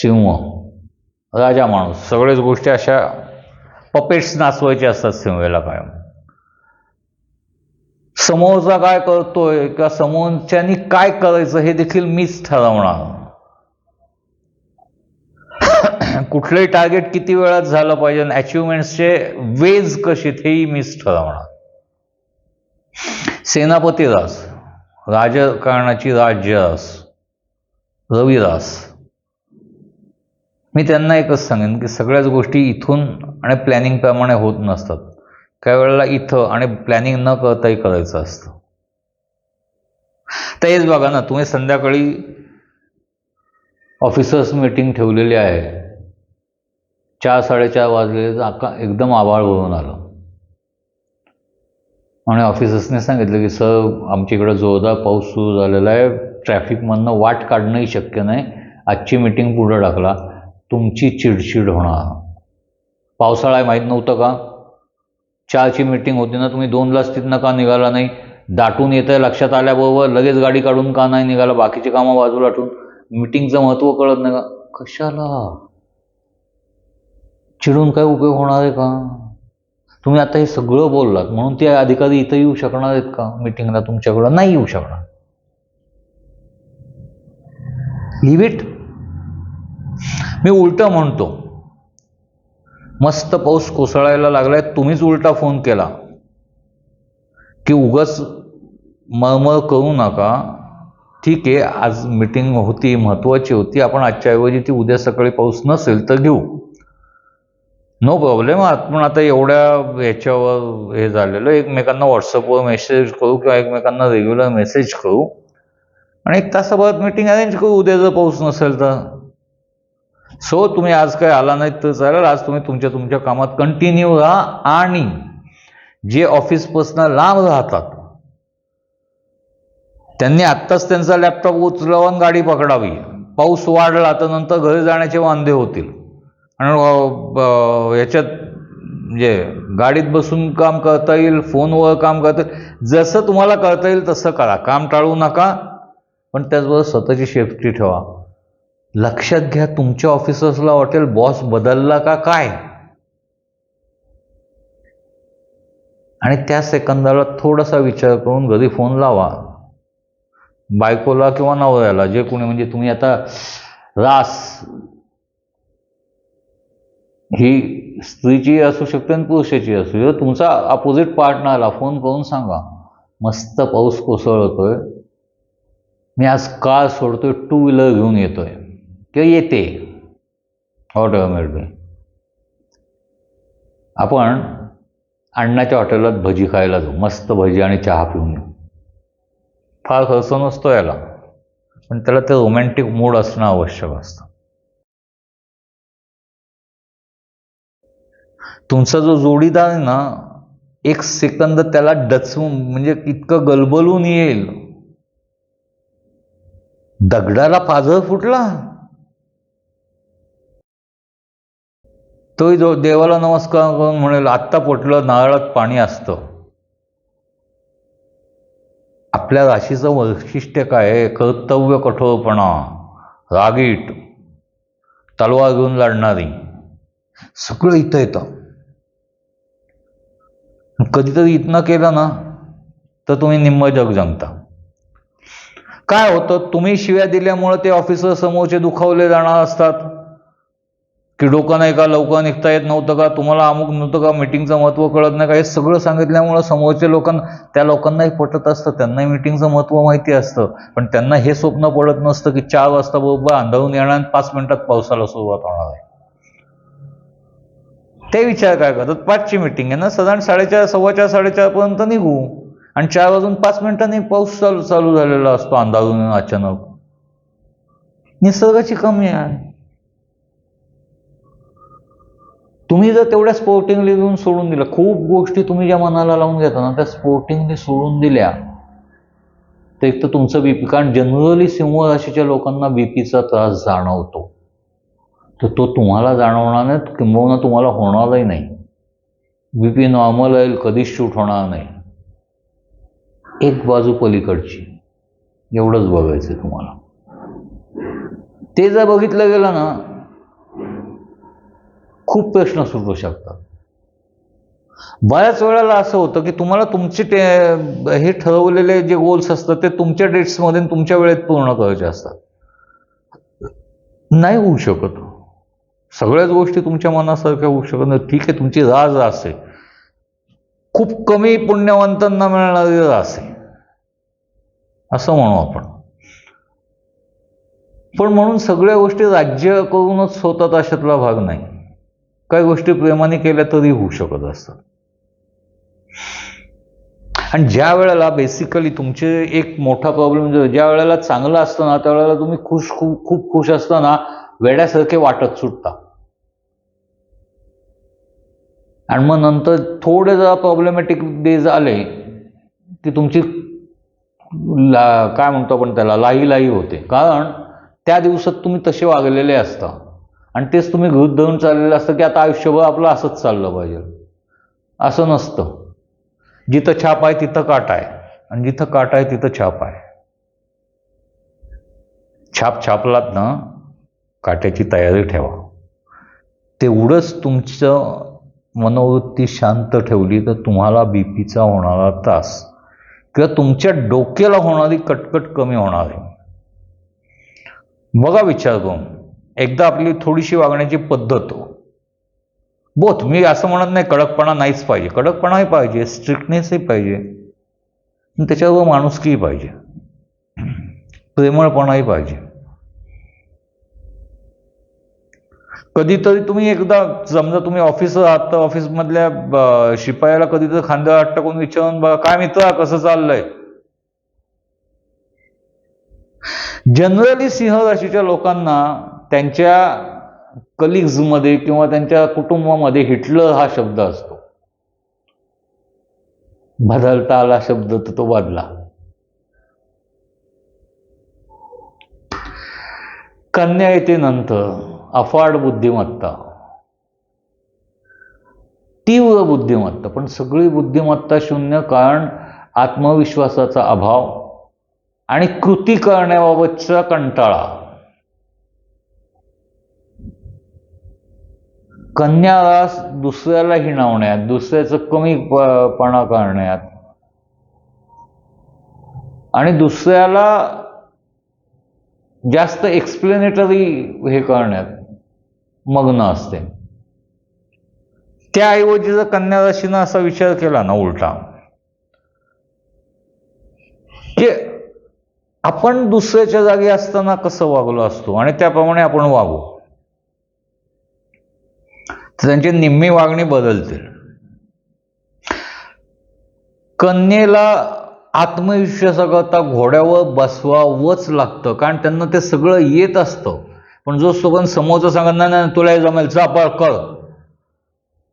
सिंह राजा माणूस सगळ्याच गोष्टी अशा पपेट्स नाचवायच्या असतात सिंहेला कायम. समोरचा काय करतोय किंवा समोरच्यानी काय करायचं हे देखील मीच ठरवणार. कुठलंही टार्गेट किती वेळात झालं पाहिजे अचिव्हमेंट्सचे वेज कशी तेही मीच ठरवणार. सेनापती रास राजकारणाची राज्यरास रविदास मी त्यांना एकच सांगेन की सगळ्याच गोष्टी इथून आणि प्लॅनिंगप्रमाणे होत नसतात. काही वेळेला इथं आणि प्लॅनिंग न करताही करायचं असतं. तर हेच बघा ना तुम्ही संध्याकाळी ऑफिसर्स मीटिंग ठेवलेली आहे. चार साडेचार वाजले आका एकदम आभाळ भरून आलं. आणि ऑफिसर्सने सांगितलं की सर आमच्या इकडं जोरदार पाऊस सुरू झालेला आहे. ट्रॅफिकमधनं वाट काढणंही शक्य नाही. आजची मीटिंग पुढं टाकला. तुमची चिडचिड होणार. पावसाळा आहे माहीत नव्हतं का? चारची मीटिंग होती ना तुम्ही दोनलाच तिथनं का निघाला नाही? दाटून येतं लक्षात आल्याबरोबर लगेच गाडी काढून का नाही निघाला बाकीची कामं बाजूला ठेवून? मीटिंगचं महत्त्व कळत नाही का? कशाला? चिडून काय उपयोग होणार आहे का? तुम्ही आता हे सगळं बोललात म्हणून ते अधिकारी इथं येऊ शकणार आहेत का? मीटिंगला तुमच्याकडं नाही येऊ शकणार. लिव्ह इट मी उलटं म्हणतो. मस्त पाऊस कोसळायला लागलाय तुम्हीच उलटा फोन केला. की उगाच मळमळ करू नका. ठीक आहे आज मीटिंग होती महत्त्वाची होती. आपण आजच्या ऐवजी ती उद्या सकाळी पाऊस नसेल तर घेऊ. नो प्रॉब्लेम आपण आता एवढ्या याच्यावर हे झालेलं. एकमेकांना व्हॉट्सअपवर मेसेज करू किंवा एकमेकांना रेग्युलर मेसेज करू. आणि एक तासाभरात मीटिंग अरेंज करू उद्या जर पाऊस नसेल तर. सो तुम्ही आज काय आला नाहीत तर चालेल. आज तुम्ही तुमच्या तुमच्या कामात कंटिन्यू राहा आणि जे ऑफिसपासून लांब राहतात त्यांनी आत्ताच त्यांचा लॅपटॉप उचलावून गाडी पकडावी. पाऊस वाढला तर नंतर घरी जाण्याचे वांदे होतील. आणि याच्यात म्हणजे गाडीत बसून काम करता येईल फोनवर काम करता येईल. जसं तुम्हाला करता येईल तसं करा. काम टाळू नका पण त्याचबरोबर स्वतःची सेफ्टी ठेवा. लक्षात घ्या तुमच्या ऑफिसर्सला वाटेल बॉस बदलला का काय? आणि त्या सेकंदाला थोडासा विचार करून घरी फोन लावा. बायकोला किंवा नवऱ्याला जे कोणी म्हणजे तुम्ही आता रास ही स्त्रीची असू शकते आणि पुरुषाची असू शकते. तुमचा अपोजिट पार्टनरला फोन करून सांगा. मस्त पाऊस कोसळतोय. मी आज कार सोडतोय टू व्हीलर घेऊन येतोय. किंवा येते. हॉटेल आपण अण्णाच्या हॉटेलात भजी खायला जाऊ. मस्त भजी आणि चहा पिऊन येऊ फार खर्च नसतो याला. पण त्याला ते रोमॅन्टिक मूड असणं आवश्यक असतं. तुमचा जो जोडीदार आहे ना एक सेकंद त्याला डचवून म्हणजे इतकं गलबलून येईल. दगडाला पाझर फुटला. तोही जो देवाला नमस्कार करून म्हणेल आत्ता पोटलं नारळात पाणी असतं. आपल्या राशीचं वैशिष्ट्य काय आहे? कर्तव्य कठोरपणा रागीट तलवार घेऊन लढणारी. सगळं इथं येतं. कधीतरी इथनं केलं ना तर तुम्ही निम्म जग जंगता काय होतं? तुम्ही शिव्या दिल्यामुळं ते ऑफिसर समोरचे दुखावले जाणार असतात. की डोकं नाही का लवकर निघता येत नव्हतं का तुम्हाला अमुक नव्हतं का मिटिंगचं महत्त्व कळत नाही का? हे सगळं सांगितल्यामुळं समोरच्या लोकांना त्या लोकांनाही पटत असतं त्यांनाही मिटिंगचं महत्त्व माहिती असतं. पण त्यांना हे स्वप्न पडत नसतं की चार वाजता बरोबर अंधारून येणार आणि पाच मिनिटात पावसाला सुरुवात होणार आहे. ते विचार काय करतात? पाचची मिटिंग आहे ना? साधारण साडेचार सव्वा चार निघू. आणि चार वाजून पाच मिनिटांनी पाऊस चालू चालू झालेला असतो अंधारून अचानक. निसर्गाची कमी आहे. तुम्ही जर तेवढ्या स्पोर्टिंगली देऊन सोडून दिलं खूप गोष्टी तुम्ही ज्या मनाला लावून घेता ना त्या स्पोर्टिंगली सोडून दिल्या तर एक तर तुमचं बीपी कारण जनरली सिंह राशीच्या लोकांना बीपीचा त्रास जाणवतो. तर तो तुम्हाला जाणवणार नाही किंबहुना तुम्हाला होणारही नाही. बीपी नॉर्मल येईल कधीच शूट होणार नाही. एक बाजू पलीकडची एवढंच बघायचं तुम्हाला. ते जर बघितलं गेलं ना खूप प्रश्न सुटू शकतात. बऱ्याच वेळेला असं होतं की तुम्हाला तुमचे टे हे ठरवलेले जे गोल्स असतात ते तुमच्या डेट्समध्ये तुमच्या वेळेत पूर्ण करायचे असतात. नाही होऊ शकत. सगळ्याच गोष्टी तुमच्या मनासारख्या होऊ शकत नाही. ठीक आहे तुमची राज असे खूप कमी पुण्यवंतांना मिळणारी रास आहे असं म्हणू आपण. पण म्हणून सगळ्या गोष्टी राज्य करूनच होतात अशातला भाग नाही. काही गोष्टी प्रेमाने केल्या तरी होऊ शकत असतात. आणि ज्या वेळेला बेसिकली तुमचे एक मोठा प्रॉब्लेम जो ज्या वेळेला चांगलं असतं ना त्यावेळेला तुम्ही खुश खूप खूप खुश असताना वेड्यासारखे वाटत सुटता आणि मग नंतर थोडे जरा प्रॉब्लेमॅटिक डेज आले की तुमची ला काय म्हणतो आपण त्याला लाही लाही होते. कारण त्या दिवसात तुम्ही तसे वागलेले असता. आणि तेच तुम्ही गृहित धरून चाललेलं असतं की आता आयुष्यभर आपलं असंच चाललं पाहिजे. असं नसतं. जिथं छाप आहे तिथं काट आहे. आणि जिथं काट आहे तिथं छाप आहे. छाप छापलात ना काट्याची तयारी ठेवा. तेवढंच तुमचं मनोवृत्ती शांत ठेवली तर तुम्हाला बीपीचा होणारा त्रास किंवा तुमच्या डोक्याला होणारी कटकट कमी होणार आहे. बघा विचार करून. एकदा आपली थोडीशी वागण्याची पद्धत हो. बोथ मी असं म्हणत नाही कडकपणा नाहीच पाहिजे. कडकपणाही पाहिजे स्ट्रिक्टनेसही पाहिजे. त्याच्यावर माणुसकीही पाहिजे. प्रेमळपणाही पाहिजे. कधीतरी तुम्ही एकदा समजा तुम्ही ऑफिस आहात तर ऑफिसमधल्या शिपायाला कधीतरी खांद्यावर हात टाकून विचारून बघा काय मित्र कसं चाललंय? जनरली सिंह राशीच्या लोकांना त्यांच्या कलिग्जमध्ये किंवा त्यांच्या कुटुंबामध्ये हिटलर हा शब्द असतो. बदलता आला शब्द तर तो बदला. कन्या येते नंतर अफाड बुद्धिमत्ता. तीव्र बुद्धिमत्ता पण सगळी बुद्धिमत्ता शून्य कारण आत्मविश्वासाचा अभाव आणि कृती करण्याबाबतचा कंटाळा. कन्यादास दुसऱ्याला हिणावण्यात दुसऱ्याचं कमी पणा करण्यात. आणि दुसऱ्याला जास्त एक्सप्लेनेटरी हे करण्यात मग्न असते. त्याऐवजी जर कन्यादाशीनं असा विचार केला ना उलटा की आपण दुसऱ्याच्या जागी असताना कसं वागलो असतो? आणि त्याप्रमाणे आपण वागू. तर त्यांची निम्मी वागणी बदलते. कन्येला आत्मविश्वासाकरता घोड्यावर बसवावंच लागतं कारण त्यांना ते सगळं येत असतं. पण जो तोपर्यंत समोरचा सांगत नाही तुला हे जमेल चापाळ कर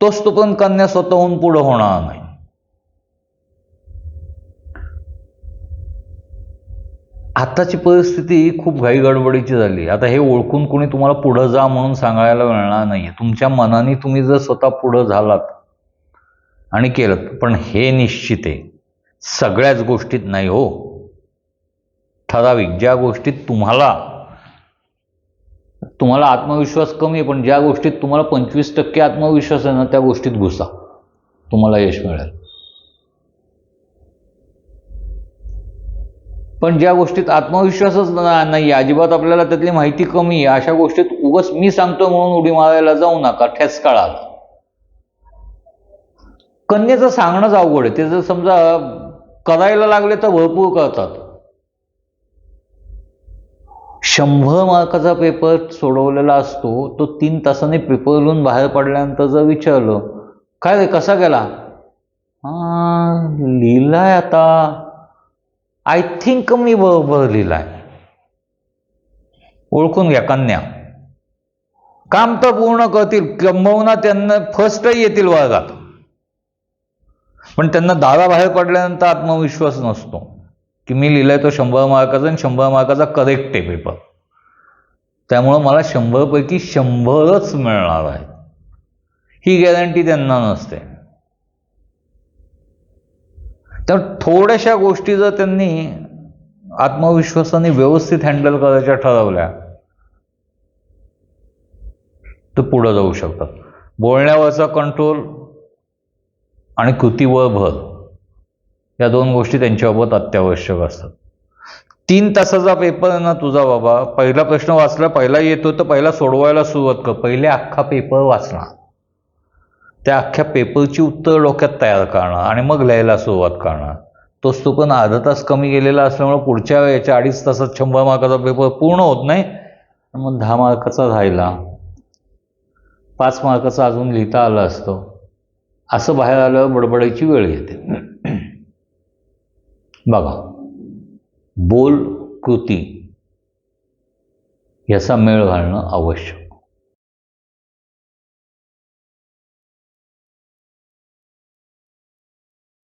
तोच तोपर्यंत कन्या स्वतःहून पुढं होणार नाही. आताची परिस्थिती खूप घाईगडबडीची झाली. आता हे ओळखून कोणी तुम्हाला पुढं जा म्हणून सांगायला मिळणार नाही तुमच्या मनाने तुम्ही जर स्वतः पुढं झालात आणि केलं पण हे निश्चित आहे. सगळ्याच गोष्टीत नाही हो. ठराविक ज्या गोष्टीत तुम्हाला तुम्हाला आत्मविश्वास कमी आहे पण ज्या गोष्टीत तुम्हाला पंचवीस टक्के आत्मविश्वास आहे ना त्या गोष्टीत घुसा. तुम्हाला यश मिळेल. पण ज्या गोष्टीत आत्मविश्वासच नाही अजिबात आपल्याला त्यातली माहिती कमी आहे अशा गोष्टीत उगस मी सांगतो म्हणून उडी मारायला जाऊ नका ठेस काळाल. कन्येचं सांगणंच अवघड आहे. ते जर समजा करायला लागले तर भरपूर करतात. शंभर मार्काचा पेपर सोडवलेला असतो तो तीन तासाने पेपरवरून बाहेर पडल्यानंतर जर विचारलं काय रे कसा गेला? हा लिहिलाय आता. आय थिंक मी बरोबर लिहिलाय ओळखून घ्या कन्या. काम तर पूर्ण करतील किंबहुना त्यांना फर्स्टही येतील वर्गात. पण त्यांना दाराबाहेर पडल्यानंतर आत्मविश्वास नसतो. की मी लिहिलाय तो शंभर मार्काचा आणि शंभर मार्काचा करेक्ट आहे पेपर त्यामुळं मला शंभरपैकी शंभरच मिळणार आहे. ही गॅरंटी त्यांना नसते. तर थोड्याशा गोष्टी जर त्यांनी आत्मविश्वासाने व्यवस्थित हँडल करायच्या ठरवल्या तर पुढं जाऊ शकतात. बोलण्यावरचा कंट्रोल आणि कृतीवर भर या दोन गोष्टी त्यांच्याबाबत अत्यावश्यक असतात. तीन तासाचा पेपर आहे ना तुझा बाबा. पहिला प्रश्न वाचला पहिला येतो तर पहिला सोडवायला सुरुवात कर. पहिले अख्खा पेपर वाचणार त्या अख्ख्या पेपरची उत्तर डोक्यात तयार करणं आणि मग लिहायला सुरुवात करणं. तोच तो पण अर्धा तास कमी गेलेला असल्यामुळे पुढच्या याच्या अडीच तासात शंभर मार्काचा पेपर पूर्ण होत नाही. मग दहा मार्काचा राहिला. पाच मार्काचा अजून लिहिता आलं असतो. असं बाहेर आल्यावर बडबडायची वेळ येते. बघा. बोल कृती. याचा मेळ घालणं आवश्यक.